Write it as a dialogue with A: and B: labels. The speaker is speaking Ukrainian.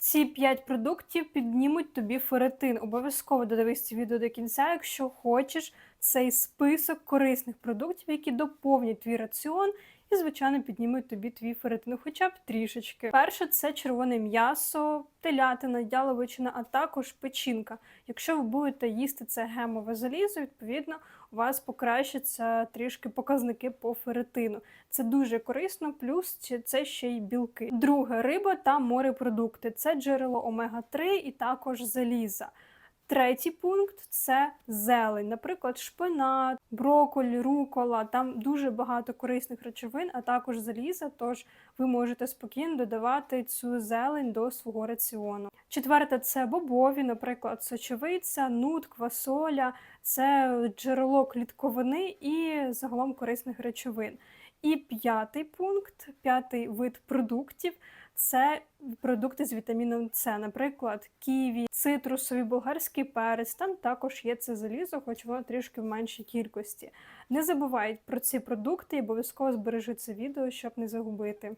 A: Ці 5 продуктів піднімуть тобі феретин. Обов'язково додивись це відео до кінця, якщо хочеш цей список корисних продуктів, які доповнять твій раціон і, звичайно, піднімуть тобі твій ферритин хоча б трішечки. Перше це червоне м'ясо, телятина, яловичина, а також печінка. Якщо ви будете їсти це гемове залізо, відповідно, у вас покращаться трішки показники по ферритину. Це дуже корисно, плюс це ще й білки. Друге риба та морепродукти. Це джерело омега-3 і також заліза. Третій пункт це зелень, наприклад, шпинат, брокколі, рукола. Там дуже багато корисних речовин, а також заліза. Тож ви можете спокійно додавати цю зелень до свого раціону. Четверте це бобові, наприклад, сочевиця, нут, квасоля, це джерело клітковини і загалом корисних речовин. І п'ятий пункт, п'ятий вид продуктів це продукти з вітаміном С, наприклад, ківі, цитрусові, болгарський перець. Там також є це залізо, хоч воно трішки в меншій кількості. Не забувайте про ці продукти і обов'язково збережи це відео, щоб не загубити.